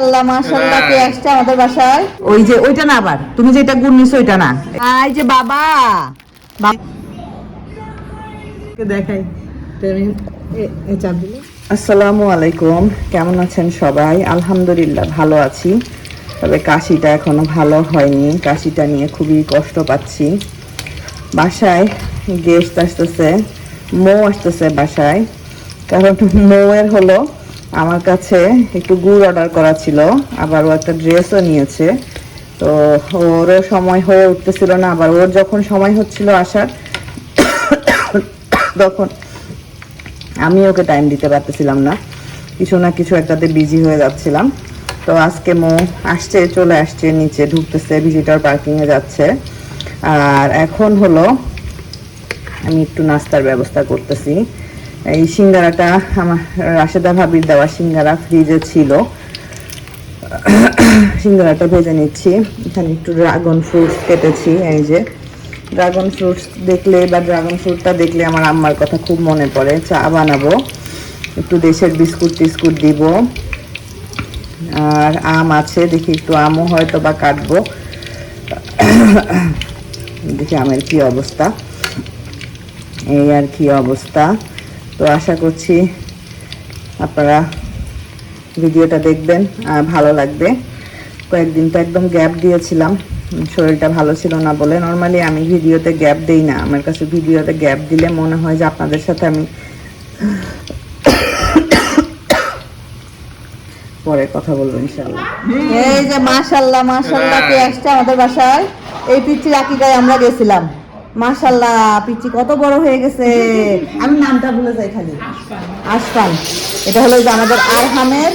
আল্লাহ মাশাল্লাহ কে আসছে আমাদের বাসায়? ওই যে ওইটা না আবার। তুমি যেটা গুড় নিছো ওইটা না। এই যে বাবা। দেখাই? আসসালামু আলাইকুম। কেমন আছেন সবাই? আলহামদুলিল্লাহ ভালো আছি। তবে কাশিটা এখনও ভালো হয়নি। কাশিটা নিয়ে খুবই কষ্ট পাচ্ছি। বাসায় গেস্ট আসতেছে। মৌ আসতেছে বাসায়। কারণ মৌয়ের হলো আমার কাছে একটু গুড় অর্ডার করা ছিল আবার ও একটা ড্রেসও নিয়েছে। তো ওরও সময় হয়ে উঠতেছিল না, আবার ওর যখন সময় হচ্ছিল আসার, তখন আমি ওকে টাইম দিতে পারতেছিলাম না। কিছু না কিছু একটাতে বিজি হয়ে যাচ্ছিলাম। তো আজকে মো আসছে, চলে আসছে, নিচে ঢুকতেছে ভিজিটার পার্কিংয়ে যাচ্ছে। আর এখন হলো, আমি একটু নাস্তার ব্যবস্থা করতেছি। এই সিঙ্গারাটা আমার, রাশেদা ভাবির দেওয়া সিঙ্গারা ফ্রিজে ছিল। সিঙ্গারাটা ভেজে নিচ্ছি। এখানে একটু ড্রাগন ফ্রুটস কেটেছি, এই যে। ড্রাগন ফ্রুটস দেখলে বা ড্রাগন ফ্রুটটা দেখলে আমার আম্মার কথা খুব মনে পড়ে। চা বানাবো, একটু দেশের বিস্কুট টিস্কুট দিব। আর আম আছে, দেখি একটু আমও হয়তো বা কাটবো। দেখি আমের কি অবস্থা। এই আর কি অবস্থা। তো আশা করছি আপনারা ভিডিওটা দেখবেন আর ভালো লাগবে। কয়েকদিন তো একদম গ্যাপ দিয়েছিলাম শরীরটা ভালো ছিল না বলে। নর্মালি আমি ভিডিওতে গ্যাপ দেই না আমার কাছে ভিডিওতে গ্যাপ দিলে মনে হয় যে আপনাদের সাথে আমি পরে কথা বলব ইনশাল্লাহ এই যে মাশাল্লাহ মাশাল্লাহ কে আসছে আমাদের বাসায়? এই পিচ্ছি রাকিটাই আমরা গেছিলাম। মাশাল্লাহ পিচ্ছি কত বড় হয়ে গেছে। আমি নামটা ভুলে যাই খালি। আশফান এটা হলো যে আমাদের আরহামের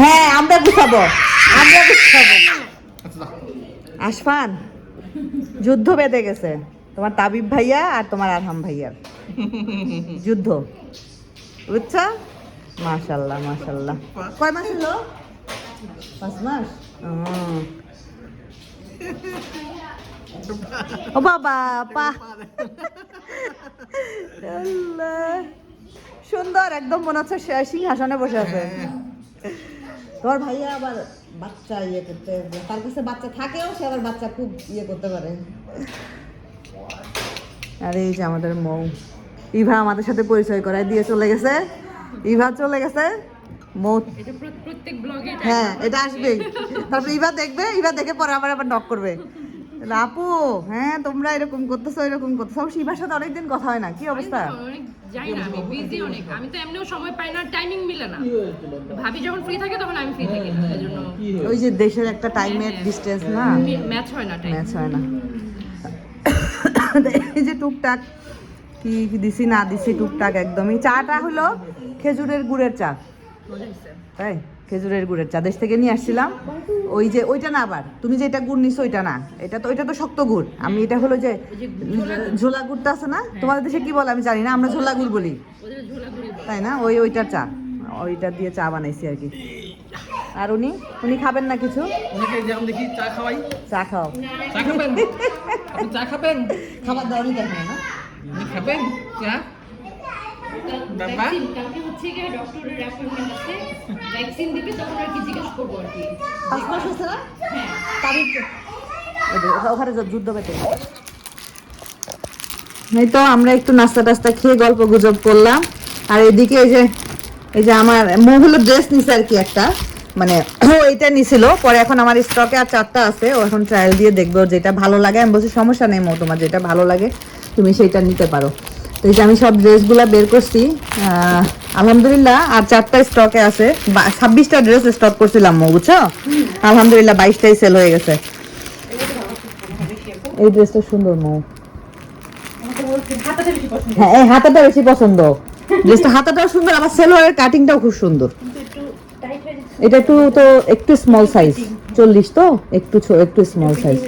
হ্যাঁ আমরা গুছাবো। আমরা গুছাবো। আশফান যুদ্ধ বেঁধে গেছে। তোমার তাবিব ভাইয়া আর তোমার আরহাম ভাইয়ার। যুদ্ধ। বুঝছ? মাশাল্লাহ মাশাল্লাহ কয় মাস হলো? পাঁচ মাস? ও। ও বাবা পা আল্লাহ। সুন্দর একদম মনে হচ্ছে সে সিংহাসনে বসে আছে। তোমার ভাইয়া আবার বাচ্চা ইয়ে করতে তার কাছে বাচ্চা থাকেও সে আবার বাচ্চা খুব ইয়ে করতে পারে। আর এই যে আমাদের মৌ। ইভা আমাদের সাথে পরিচয় করায় দিয়ে চলে গেছে। ইভা চলে গেছে। মৌ প্রত্যেক ব্লগে হ্যাঁ এটা আসবেই। তারপর ইভা দেখবে ইভা দেখে পরে আবার আবার নক করবে। আপু হ্যাঁ তোমরা এরকম করতেছো এরকম করতেছো। ইভার সাথে অনেকদিন কথা হয় না কি অবস্থা? যাই না আমি বিজি অনেক। আমি তো এমনিও সময় পাই না টাইমিং মিলে না। ভাবি যখন ফ্রি থাকে তখন আমি ফ্রি থাকি না এই ওই যে দেশের একটা টাইমের ডিস্টেন্স না? ম্যাচ হয় না টাইম ম্যাচ হয় না। এই যে টুকটাক কি কি দিছি না দিছি টুকটাক একদমই। চাটা হলো খেজুরের গুড়ের চা। তাই? খেজুরের গুড়ের চা। দেশ থেকে নিয়ে আসছিলাম। ওই যে ওইটা না আবার। তুমি যে এটা গুড় নিছো ওইটা না। এটা তো ওইটা তো শক্ত গুড়। আমি এটা হলো যে ঝোলা গুড়টা আছে না? তোমাদের দেশে কি বলে? আমি জানি না। আমরা ঝোলা গুড় বলি। তাই না? ওই ওইটার চা। ওইটা দিয়ে চা বানাইছি আর কি। আর উনি? উনি খাবেন না কিছু? দেখি চা খাওয়াই। চা খাও। চা খাবেন? চা খাবেন? খাবার দাওয়ারই না। খাবেন? চা? বাবা হচ্ছে গিয়ে ডক্টরের অ্যাপয়েন্টমেন্ট আছে ভ্যাকসিন দিবে তখন আর কি জিজ্ঞেস করব আর কি। পাঁচ মাস হচ্ছে না? হ্যাঁ। তারিখ ওখানে যুদ্ধ পেতে এই তো আমরা একটু নাস্তা টাস্তা খেয়ে গল্প গুজব করলাম। আর এদিকে এই যে এই যে আমার মহুল ড্রেস নিছে আর কি একটা। মানে ও এটা নিছিল। পরে এখন আমার স্টকে আর চারটা আছে। ও এখন ট্রায়াল দিয়ে দেখবে যেটা ভালো লাগে। আমি বলছি সমস্যা নেই মো তোমার যেটা ভালো লাগে তুমি সেইটা নিতে পারো। এই যে আমি সব ড্রেসগুলো বের করছি আলহামদুলিল্লাহ, আর চারটা স্টকে আছে। ছাব্বিশটা ড্রেস স্টক করছিলাম বুঝছ? আলহামদুলিল্লাহ, বাইশটাই সেল হয়ে গেছে। এই ড্রেসটা সুন্দর মৌ। হ্যাঁ এই হাতাটা বেশি পছন্দ। ড্রেসটা হাতাটাও সুন্দর, আবার সেলোয়ারের কাটিংটাও খুব সুন্দর। এটা একটু তো একটু স্মল সাইজ চল্লিশ তো? একটু একটু স্মল সাইজ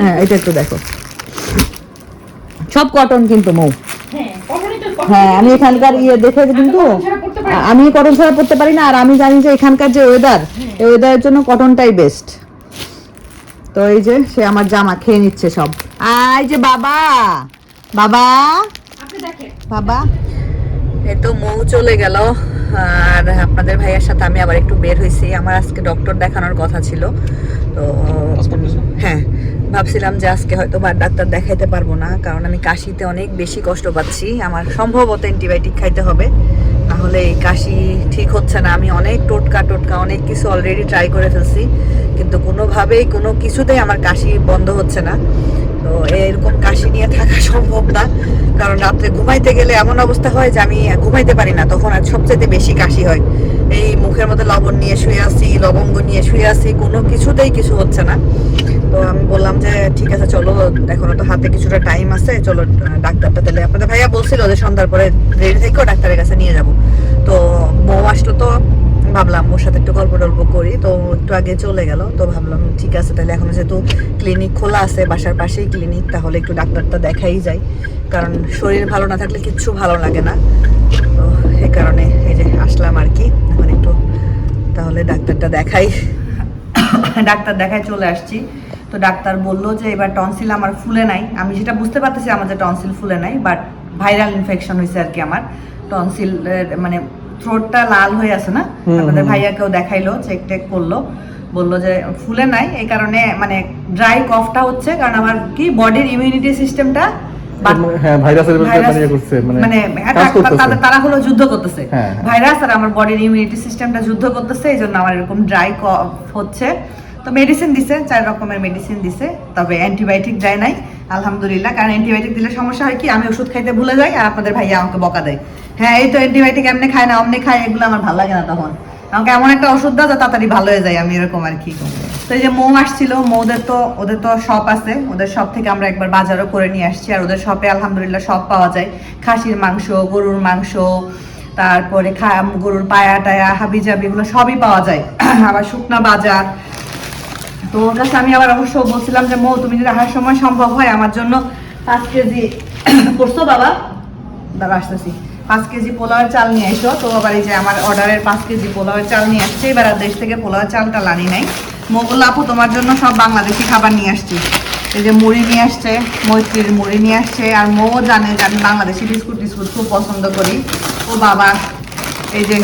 হ্যাঁ এটা একটু দেখো। সব কটন কিন্তু মৌ। হ্যাঁ হ্যাঁ আমি এখানকার ইয়ে দেখে কিন্তু আমি কটন ছাড়া পড়তে পারি না আর আমি জানি যে এখানকার যে ওয়েদার এই ওয়েদারের জন্য কটনটাই বেস্ট তো এই যে সে আমার জামা খেয়ে নিচ্ছে সব। আই যে বাবা বাবা। বাবা। এই তো মৌ চলে গেল আর আপনাদের ভাইয়ের সাথে আমি আবার একটু বের হয়েছি। আমার আজকে ডক্টর দেখানোর কথা ছিল। তো হ্যাঁ ভাবছিলাম যে আজকে হয়তো বা ডাক্তার দেখাইতে পারব না, কারণ আমি কাশিতে অনেক বেশি কষ্ট পাচ্ছি। আমার সম্ভবত অ্যান্টিবায়োটিক খাইতে হবে। তাহলে এই কাশি ঠিক হচ্ছে না। আমি অনেক টোটকা টোটকা অনেক কিছু অলরেডি ট্রাই করে ফেলছি, কিন্তু কোনোভাবেই কোনো কিছুতেই আমার কাশি বন্ধ হচ্ছে না। তো এরকম কাশি নিয়ে থাকা সম্ভব না, কারণ রাত্রে ঘুমাইতে গেলে এমন অবস্থা হয় যে আমি ঘুমাইতে পারি না, তখন আর সবচেয়ে বেশি কাশি হয়। এই মুখের মধ্যে লবণ নিয়ে শুয়ে আছি, লবঙ্গ নিয়ে শুয়ে আছি, কোনো কিছুতেই কিছু হচ্ছে না। তো আমি বললাম যে, ঠিক আছে, চলো, এখনও তো হাতে কিছুটা টাইম আছে, চলো ডাক্তারটা তাহলে আপনাদের ভাইয়া বলছিল যে সন্ধ্যার পরে রেডি থেকেও ডাক্তারের কাছে নিয়ে যাব। তো বউ আসলো তো, ভাবলাম ওর সাথে একটু গল্প টল্প করি। তো একটু আগে চলে গেল, তো ভাবলাম ঠিক আছে, তাহলে এখন যেহেতু ক্লিনিক খোলা আছে, বাসার পাশেই ক্লিনিক তাহলে একটু ডাক্তারটা দেখাই যায় কারণ শরীর ভালো না থাকলে কিচ্ছু ভালো লাগে না। এই কারণে এই যে আসলাম আর কি। এখন একটু তাহলে ডাক্তারটা দেখাই। ডাক্তার দেখায় চলে আসছি। তো ডাক্তার বলল যে এবার টনসিল আমার ফুলে নাই। আমি যেটা বুঝতে পারতেছি আমার যে টনসিল ফুলে নাই বাট ভাইরাল ইনফেকশন হয়েছে আর কি আমার। টনসিল মানে থ্রোটটা লাল হয়ে আছে না? আমাদের হুম। ভাইয়াকেও দেখাইলো চেক টেক করল। বলল যে ফুলে নাই এই কারণে মানে ড্রাই কফটা হচ্ছে কারণ আমার কি বডির ইমিউনিটি সিস্টেমটা হ্যাঁ ভাইরাসের বিরুদ্ধে ভাইরাস- মানে ইয়ে করছে মানে মানে তারা হলো যুদ্ধ করতেছে। হ্যাঁ। ভাইরাস আর আমার বডির ইমিউনিটি সিস্টেমটা যুদ্ধ করতেছে এই জন্য আমার এরকম ড্রাই কফ হচ্ছে। তো মেডিসিন দিছে চার রকমের মেডিসিন দিছে তবে অ্যান্টিবায়োটিক দেয় নাই আলহামদুলিল্লাহ। কারণ অ্যান্টিবায়োটিক দিলে সমস্যা হয় কি আমি ওষুধ খাইতে ভুলে যাই আর আপনাদের ভাইয়া আমাকে বকা দেয়। হ্যাঁ এই তো অ্যান্টিবায়োটিক এমনি খায় না অমনি খায় এগুলো আমার ভালো লাগে না তখন। আমাকে এমন একটা ওষুধ দাও যে তাড়াতাড়ি ভালো হয়ে যায়, আমি এরকম আর কি। তো এই যে মৌ আসছিল, মৌদের তো, ওদের তো শপ আছে, ওদের শপ থেকে আমরা একবার বাজারও করে নিয়ে আসছি, আর ওদের শপে আলহামদুলিল্লাহ সব পাওয়া যায়। খাসির মাংস, গরুর মাংস, তারপরে গরুর পায়া টায়া হাবি জাবি এগুলো সবই পাওয়া যায়। আবার শুকনা বাজার। তো ওর কাছে আমি আবার অবশ্য বলছিলাম যে, মৌ, তুমি যদি আসার সময় সম্ভব হয়, আমার জন্য পাঁচ কেজি, করছ বাবা? দাদা আসতেছি। পাঁচ কেজি পোলাওয়ের চাল নিয়ে এসো। তো আবার এই যে আমার অর্ডারের পাঁচ কেজি পোলাওয়ের চাল নিয়ে আসছে। এবার আর দেশ থেকে পোলাওয়ের চালটা লানি নাই। মোগল আপু তোমার জন্য সব বাংলাদেশি খাবার নিয়ে আসছি। এই যে মুড়ি নিয়ে আসছে মৈত্রীর মুড়ি নিয়ে আসছে আর মো জানে যে আমি বাংলাদেশি বিস্কুট টিস্কুট খুব পছন্দ করি। ও বাবা এই যে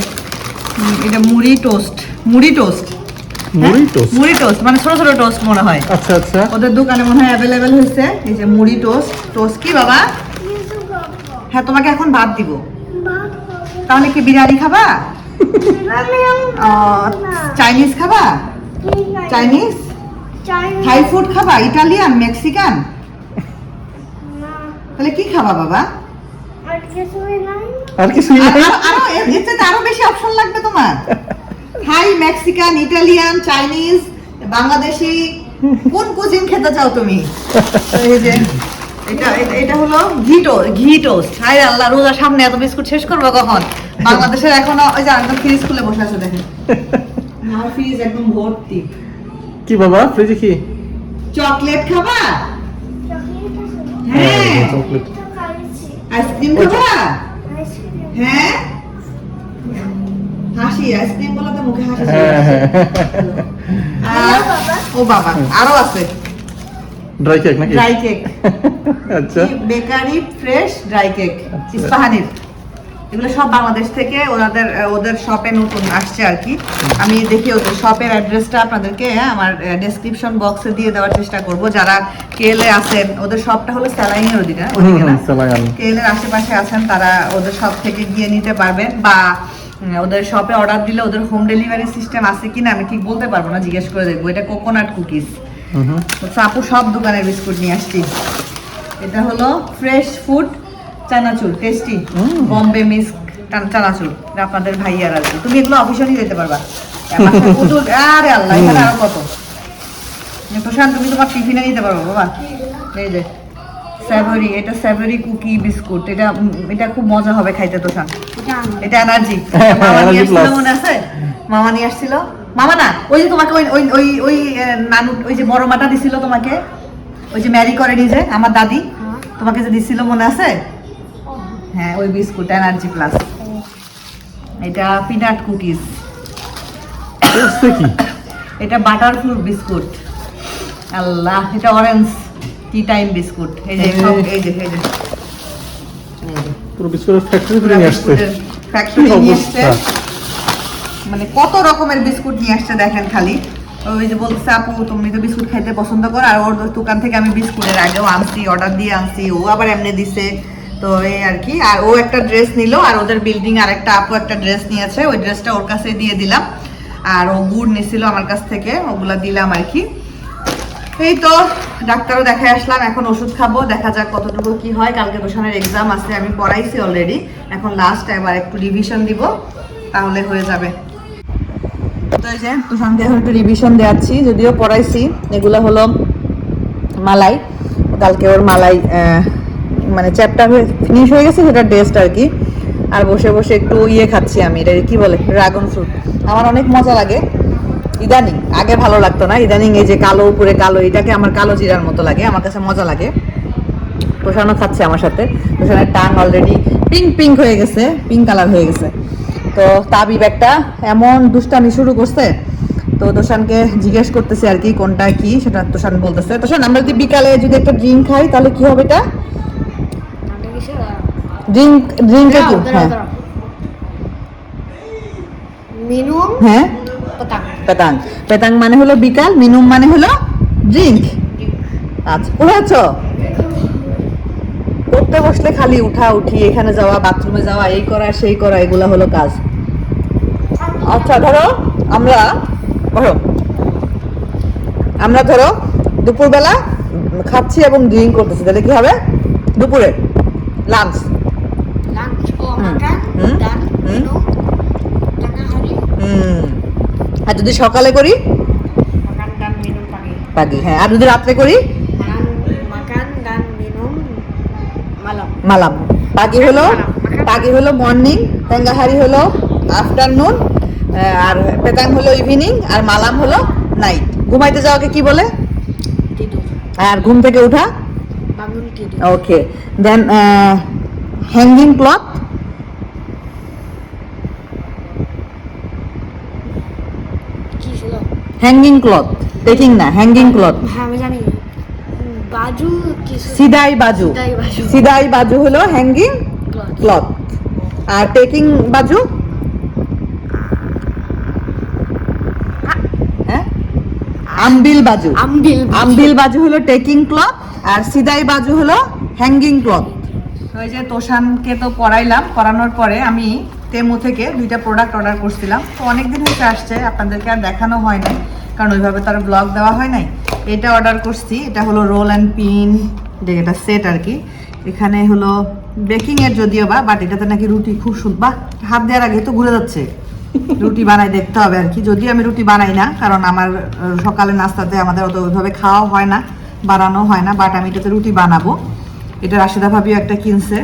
এটা মুড়ি টোস্ট মুড়ি টোস্ট। মুড়ি toast? মুড়ি টোস্ট মানে ছোট ছোট টোস্ট মনে হয়। আচ্ছা আচ্ছা। ওদের দোকানে মনে হয় অ্যাভেলেবেল হয়েছে। এই যে মুড়ি টোস্ট। টোস্ট কি বাবা? হ্যাঁ তোমাকে এখন ভাত দিব। তাহলে কি বিরিয়ানি খাবা? চাইনিজ খাবা? চাইনিজ থাই ফুড খাবা? ইটালিয়ান মেক্সিকান তাহলে কি খাবা বাবা? আর কিছু আরো- আরও এর এর চাইতে আরও বেশি অপশন লাগবে তোমার। Thai Mexican Italian Chinese Bangladeshi কোন কুজিন খেতে চাও তুমি? এই যে এটা এটা- এটা হলো ঘি টো ঘি টোস্ট হায় আল্লাহ রোজার সামনে এত বিস্কুট শেষ করব কখন? বাংলাদেশের এখনও ওই যে একদম ফ্রিজ খুলে বসে আছে দেখেন। আমার ফ্রিজ একদম ভর্তি। কি বাবা ফ্রিজে কি? চকলেট খাবা? হ্যাঁ চকলেট। আইসক্রিম খাবা? হ্যাঁ? হাসি আইসক্রিম বলাতে মুখে হাসি হ্যাঁ। হ্যাঁ। ও বাবা আরও আছে। ড্রাই কেক নাকি? ড্রাই কেক আচ্ছা। বেকারি ফ্রেশ ড্রাই কেক আচ্ছা। ইস্পাহানির। এগুলো সব বাংলাদেশ থেকে ওনাদের ওদের শপে নতুন আসছে আর কি। আমি দেখি ওদের শপের অ্যাড্রেসটা আপনাদেরকে হ্যাঁ, আমার ডেসক্রিপশন বক্সে দিয়ে দেওয়ার চেষ্টা করব। যারা কেএলএ আছেন ওদের শপটা হলো স্যালাইনের ওদিকে? হুম ওদিকে না? আশেপাশে আছেন তারা ওদের শপ থেকে গিয়ে নিতে পারবেন বা ওদের শপে অর্ডার দিলে ওদের হোম ডেলিভারি সিস্টেম আছে কিনা আমি ঠিক বলতে পারব না জিজ্ঞেস করে দেখব। এটা কোকোনাট কুকিজ আপু সব দোকানের বিস্কুট নিয়ে আসছি। এটা হলো fresh food chanachur tasty Bombay mix chanachur আপনাদের ভাইয়ার আর তুমি এগুলো অফিসে নিয়ে যেতে পারবা। আরে আল্লাহ এখানে আরও কত। প্রশান্ত তুমি তোমার টিফিনে নিতে পারব বাবা। এই যে স্যাভারি এটা স্যাভারি কুকি বিস্কুট এটা এটা খুব মজা হবে খাইতে তোষান। এটা এনার্জি মামা নিয়ে আসছিল মনে আছে? মামা নিয়ে আসছিল। মামা না ওই যে তোমাকে ওই ওই ওই ওই নানু ওই যে বড় মাটা দিছিল তোমাকে? ওই যে ম্যারি করে নিজে আমার দাদি। তোমাকে যে দিছিল মনে আছে? হ্যাঁ ওই বিস্কুট এনার্জি প্লাস এটা পিনাট কুকিজ এটা বাটার ফ্রুট বিস্কুট। আল্লাহ এটা অরেঞ্জ টি টাইম বিস্কুট। এই যে এই যে এই যে। পুরো বিস্কুটের ফ্যাক্টরি থেকে নিয়ে আসছে। ফ্যাক্টরি কি নিয়ে আসছে। মানে কত রকমের বিস্কুট নিয়ে আসছে দেখেন খালি। ওই যে বলছে আপু, তুমি তো বিস্কুট খাইতে পছন্দ করো, আর ওর দোকান থেকে আমি বিস্কুটের আগেও আনছি অর্ডার দিয়ে আনছি, ও আবার এমনি দিছে। তো এই আর কি। আর ও একটা ড্রেস নিল, আর ওদের বিল্ডিং আর একটা আপু একটা ড্রেস নিয়েছে, ওই ড্রেসটা ওর কাছে দিয়ে দিলাম। আর ও গুড় নিছিল আমার কাছ থেকে, ওগুলা দিলাম আর কি। এই তো, ডাক্তারও দেখায় আসলাম, এখন ওষুধ খাব, দেখা যাক কতটুকু কি হয়। কালকে দোষণের এক্সাম আছে, আমি পড়াইছি অলরেডি এখন লাস্ট এবার একটু রিভিশন দিব, তাহলে হয়ে যাবে। তো একটু রিভিশন দেওয়াচ্ছি যদিও পড়াইছি। এগুলো হলো মালাই। কালকে ওর মালাই মানে চ্যাপ্টার ফিনিশ হয়ে গেছে, সেটা টেস্ট আর কি। আর বসে বসে একটু ইয়ে খাচ্ছি আমি, এটা কি বলে? ড্রাগন ফ্রুট আমার অনেক মজা লাগে। ইদানিং, আগে ভালো লাগতো না। ইদানিং এই যে কালো উপরে কালো, এটাকে আমার কালো জিরার মতো লাগে, আমার কাছে মজা লাগে। তোষানো খাচ্ছে আমার সাথে। তোষানের টাং অলরেডি পিঙ্ক পিঙ্ক হয়ে গেছে পিঙ্ক কালার হয়ে গেছে। তো তাবিব একটা এমন দুষ্টামি শুরু করছে। তো তোষানকে জিজ্ঞেস করতেছে আর কি কোনটা কি সেটা তোষান বলতেছে। তোষান আমরা যদি বিকালে যদি একটা ড্রিঙ্ক খাই তাহলে কি হবে এটা? ড্রিঙ্ক ড্রিঙ্কে কি? হ্যাঁ। মিনুম হ্যাঁ। পেতাং। পেতাং। মানে হলো বিকাল মিনুম মানে হলো ড্রিঙ্ক আচ্ছা পড়েছ পড়তে বসলে খালি উঠা উঠি এখানে যাওয়া বাথরুমে যাওয়া এই করা সেই করা এগুলা হলো কাজ। আচ্ছা ধরো আমরা ধরো আমরা ধরো দুপুরবেলা খাচ্ছি এবং ড্রিঙ্ক করতেছি তাহলে কি হবে? দুপুরে লাঞ্চ। আর যদি সকালে করি? পাগি। হ্যাঁ। আর যদি রাত্রে করি? মালাম। পাগি হলো পাগি হলো মর্নিং তেঙ্গাহারি হলো আফটারনুন আর পেতাং হলো ইভিনিং আর মালাম হলো নাইট ঘুমাইতে যাওয়াকে কি বলে? আর ঘুম থেকে bangun okay then hanging cloth hanging cloth taking না হ্যাঙ্গিং ক্লথ হ্যাঁ আমি জানি। বাজু সিদাই বাজু। সিদাই বাজু। হলো হ্যাঙ্গিং ক্লথ আর টেকিং বাজু হ্যাঁ আমবিল বাজু। আমবিল আমবিল বাজু হলো টেকিং ক্লথ আর সিদাই বাজু হলো হ্যাঙ্গিং ক্লথ ওই যে তোষানকে তো পড়াইলাম পড়ানোর পরে আমি তেমু থেকে দুইটা প্রোডাক্ট অর্ডার করছিলাম। তো অনেকদিন হয়েছে আসছে আপনাদেরকে আর দেখানো হয় নাই কারণ ওইভাবে তার ব্লগ দেওয়া হয় নাই। এটা অর্ডার করছি এটা হলো রোল অ্যান্ড পিন এটা সেট আর কি। এখানে হলো বেকিং এর যদিও বা বাট এটাতে নাকি রুটি খুব সুন্দর বা হাত দেওয়ার আগে তো ঘুরে যাচ্ছে। রুটি বানাই দেখতে হবে আর কি। যদিও আমি রুটি বানাই না, কারণ আমার সকালে নাস্তাতে আমাদের অত ওইভাবে খাওয়া হয় না বানানো হয় না বাট আমি এটাতে রুটি বানাবো। এটা রাশিদা ভাবিও একটা কিনছে।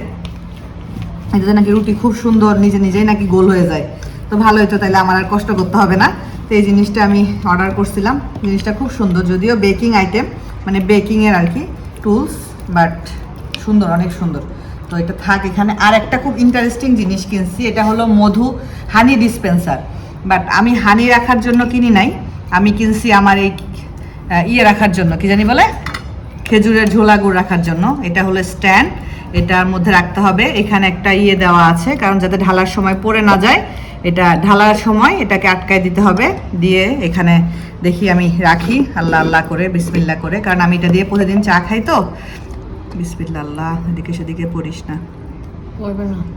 এটাতে নাকি রুটি খুব সুন্দর, নিজে নিজেই নাকি গোল হয়ে যায়। তো ভালো তো তাইলে আমার আর কষ্ট করতে হবে না। তো এই জিনিসটা আমি অর্ডার করছিলাম। জিনিসটা খুব সুন্দর, যদিও বেকিং আইটেম মানে বেকিংয়ের আর কি টুলস বাট সুন্দর, অনেক সুন্দর। তো এটা থাক এখানে। আর একটা খুব ইন্টারেস্টিং জিনিস কিনছি, এটা হলো মধু হানি ডিসপেন্সার বাট আমি হানি রাখার জন্য কিনি নাই, আমি কিনছি আমার এই ইয়ে রাখার জন্য, কি জানি বলে? খেজুরের ঝোলা গুড় রাখার জন্য। এটা হলো স্ট্যান্ড, এটার মধ্যে রাখতে হবে। এখানে একটা ইয়ে দেওয়া আছে, কারণ যাতে ঢালার সময় পড়ে না যায়, এটা ঢালার সময় এটাকে আটকায় দিতে হবে। দিয়ে এখানে দেখি আমি রাখি, আল্লাহ আল্লাহ করে বিসমিল্লা করে। কারণ আমি এটা দিয়ে প্রতিদিন চা খাই তো বিসমিল্লা আল্লাহ এদিকে সেদিকে পড়িস না।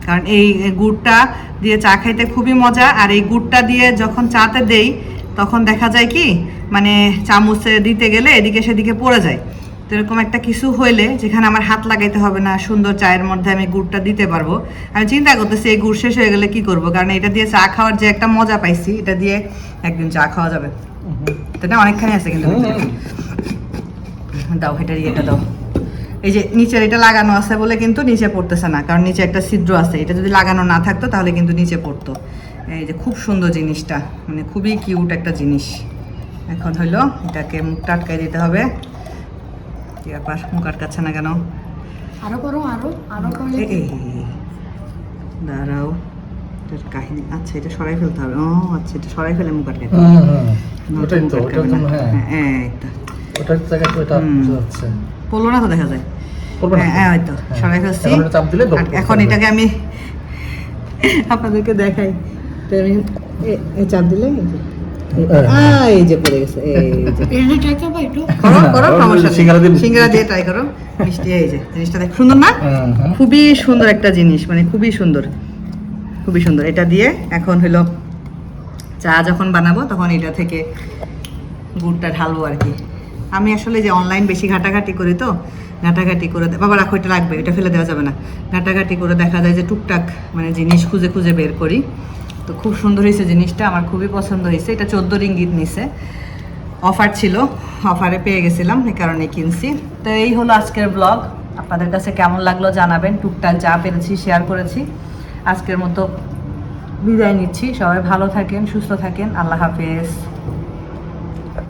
কারণ এই গুড়টা দিয়ে চা খাইতে খুবই মজা আর এই গুড়টা দিয়ে যখন চাতে দেই তখন দেখা যায় কি মানে চামচে দিতে গেলে এদিকে সেদিকে পড়ে যায়। তো এরকম একটা কিছু হইলে যেখানে আমার হাত লাগাইতে হবে না সুন্দর চায়ের মধ্যে আমি গুড়টা দিতে পারব। আমি চিন্তা করতেছি এই গুড় শেষ হয়ে গেলে কি করব? কারণ এটা দিয়ে চা খাওয়ার যে একটা মজা পাইছি এটা দিয়ে একদিন চা খাওয়া যাবে। এটা অনেকখানি আছে কিন্তু দাও এটা ইয়েটা দাও। এই যে নিচের এটা লাগানো আছে বলে কিন্তু নিচে পড়তেছে না কারণ নিচে একটা ছিদ্র আছে। এটা যদি লাগানো না থাকতো তাহলে কিন্তু নিচে পড়তো। এই যে খুব সুন্দর জিনিসটা মানে খুবই কিউট একটা জিনিস। এখন হইল এটাকে মুখটা আটকাই দিতে হবে। কি ব্যাপার মুখ আটকাচ্ছে না কেন? আরও করো আরও আরও দাঁড়াও এটার কাহিনী আচ্ছা এটা সরাই ফেলতে হবে। ও আচ্ছা এটা সরাই ফেলে মুখ আটকাই। হ্যাঁ হ্যাঁ তো। ওটার জায়গায় তো এটা হুম। পড়ল না তো দেখা যায়। হ্যাঁ, হয়তো। সরাই ফেলছি এখন এটা চাপ দিলে আর এখন এটাকে আমি আপনাদেরকে দেখাই। তো আমি এ- এ চাপ দিলে এই যে। আহ, এই যে পড়ে গেছে এই যে। এটা ট্রাই করব একটু? করো করো সমস্যা সিঙ্গারা দিয়ে- ট্রাই করো। মিষ্টি এই যে জিনিসটা দেখ সুন্দর না। খুবই সুন্দর একটা জিনিস মানে খুবই সুন্দর। খুবই সুন্দর। এটা দিয়ে এখন হলো চা যখন বানাবো তখন এটা থেকে গুড়টা ঢালবো আর কি। আমি আসলে যে অনলাইন বেশি ঘাটাঘাটি করি তো, ঘাটাঘাটি করে বাবা রাখো, এটা লাগবে, এটা ফেলে দেওয়া যাবে না। ঘাটাঘাটি করে দেখা যায় যে টুকটাক মানে জিনিস খুঁজে খুঁজে বের করি। তো খুব সুন্দর হয়েছে জিনিসটা, আমার খুবই পছন্দ হয়েছে। এটা চোদ্দ রিঙ্গিত নিছে। অফার ছিল, অফারে পেয়ে গেছিলাম, এই কারণে কিনছি। তো এই হলো আজকের ব্লগ আপনাদের কাছে কেমন লাগল জানাবেন, টুকটাক যা পেরেছি শেয়ার করেছি। আজকের মতো বিদায় নিচ্ছি। সবাই ভালো থাকেন, সুস্থ থাকেন। আল্লাহ হাফেজ।